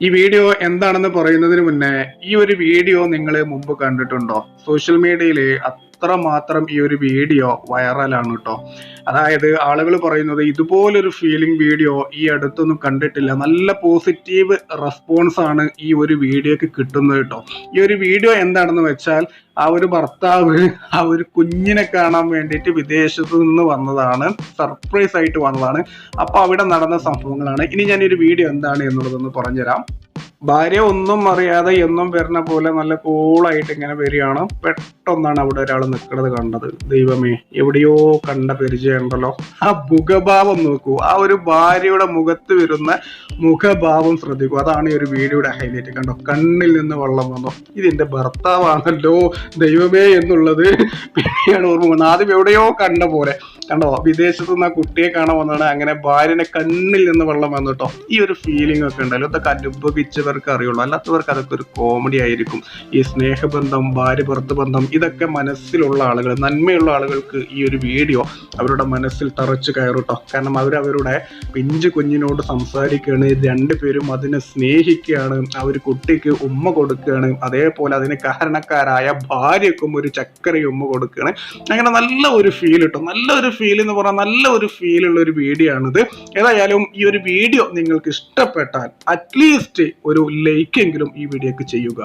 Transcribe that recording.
ഈ വീഡിയോ എന്താണെന്ന് പറയുന്നതിന് മുന്നേ ഈ ഒരു വീഡിയോ നിങ്ങൾ മുമ്പ് കണ്ടിട്ടുണ്ടോ? സോഷ്യൽ മീഡിയയിൽ അത്ര മാത്രം ഈ ഒരു വീഡിയോ വൈറലാണ് കേട്ടോ അതായത് ആളുകൾ പറയുന്നത് ഇതുപോലൊരു ഫീലിംഗ് വീഡിയോ ഈ അടുത്തൊന്നും കണ്ടിട്ടില്ല. നല്ല പോസിറ്റീവ് റെസ്പോൺസ് ആണ് ഈ ഒരു വീഡിയോക്ക് കിട്ടുന്നത് കേട്ടോ ഈ ഒരു വീഡിയോ എന്താണെന്ന് വെച്ചാൽ ആ ഒരു ഭർത്താവ് ആ ഒരു കുഞ്ഞിനെ കാണാൻ വേണ്ടിയിട്ട് വിദേശത്തു നിന്ന് വന്നതാണ്. സർപ്രൈസ് ആയിട്ട് വന്നതാണ്. അപ്പോൾ അവിടെ നടന്ന സംഭവങ്ങളാണ്. ഇനി ഞാൻ ഒരു വീഡിയോ എന്താണ് എന്നുള്ളതൊന്ന് പറഞ്ഞുതരാം. ഭാര്യ ഒന്നും അറിയാതെ എന്നും വരുന്ന പോലെ നല്ല കൂളായിട്ട് ഇങ്ങനെ വരികയാണ്. പെട്ടെന്നാണ് അവിടെ ഒരാൾ നിൽക്കുന്നത് കണ്ടത്. ദൈവമേ എവിടെയോ കണ്ട പരിചയമുണ്ടല്ലോ. ആ മുഖഭാവം നോക്കൂ. ആ ഒരു ഭാര്യയുടെ മുഖത്ത് വരുന്ന മുഖഭാവം ശ്രദ്ധിക്കൂ. അതാണ് ഈ ഒരു വീഡിയോയുടെ ഹൈലൈറ്റ് കണ്ടോ? കണ്ണിൽ നിന്ന് വെള്ളം വന്നു. ഇതിന്റെ ഭർത്താവാണല്ലോ ദൈവമേ എന്നുള്ളത്. പിന്നെയാണ് ഓർമ്മ ആദ്യം എവിടെയോ കണ്ട പോലെ. കണ്ടോ? വിദേശത്ത് നിന്ന് ആ കുട്ടിയെ കാണാൻ വന്നതാണ്. അങ്ങനെ ഭാര്യനെ കണ്ണിൽ നിന്ന് വെള്ളം വന്നു കേട്ടോ ഈ ഒരു ഫീലിംഗ് ഒക്കെ ഉണ്ടല്ലോ ഇതൊക്കെ അനുഭവിച്ചവർക്ക് അറിയുള്ളൂ. അല്ലാത്തവർക്ക് അതൊക്കെ ഒരു കോമഡി ആയിരിക്കും. ഈ സ്നേഹബന്ധം ഭാര്യ ഭർത്ത ബന്ധം ഇതൊക്കെ മനസ്സിലുള്ള ആളുകൾ നന്മയുള്ള ആളുകൾക്ക് ഈ ഒരു വീഡിയോ അവരുടെ മനസ്സിൽ തറച്ചു കയറും കേട്ടോ കാരണം അവർ അവരുടെ പിഞ്ചു കുഞ്ഞിനോട് സംസാരിക്കുകയാണ്. രണ്ടുപേരും അതിനെ സ്നേഹിക്കുകയാണ്. ആ ഒരു കുട്ടിക്ക് ഉമ്മ കൊടുക്കുകയാണ്. അതേപോലെ അതിന് കാരണക്കാരായ ഭാര്യക്കും ഒരു ചക്കര ഉമ്മ കൊടുക്കുകയാണ്. അങ്ങനെ നല്ല ഒരു ഫീൽ കിട്ടും നല്ല ഒരു ഫീൽ എന്ന് പറഞ്ഞാൽ നല്ല ഒരു ഫീൽ ഉള്ള ഒരു വീഡിയോ ആണിത്. ഏതായാലും ഈ ഒരു വീഡിയോ നിങ്ങൾക്ക് ഇഷ്ടപ്പെട്ടാൽ അറ്റ്ലീസ്റ്റ് ഒരു ലൈക്ക് എങ്കിലും ഈ വീഡിയോക്ക് ചെയ്യുക.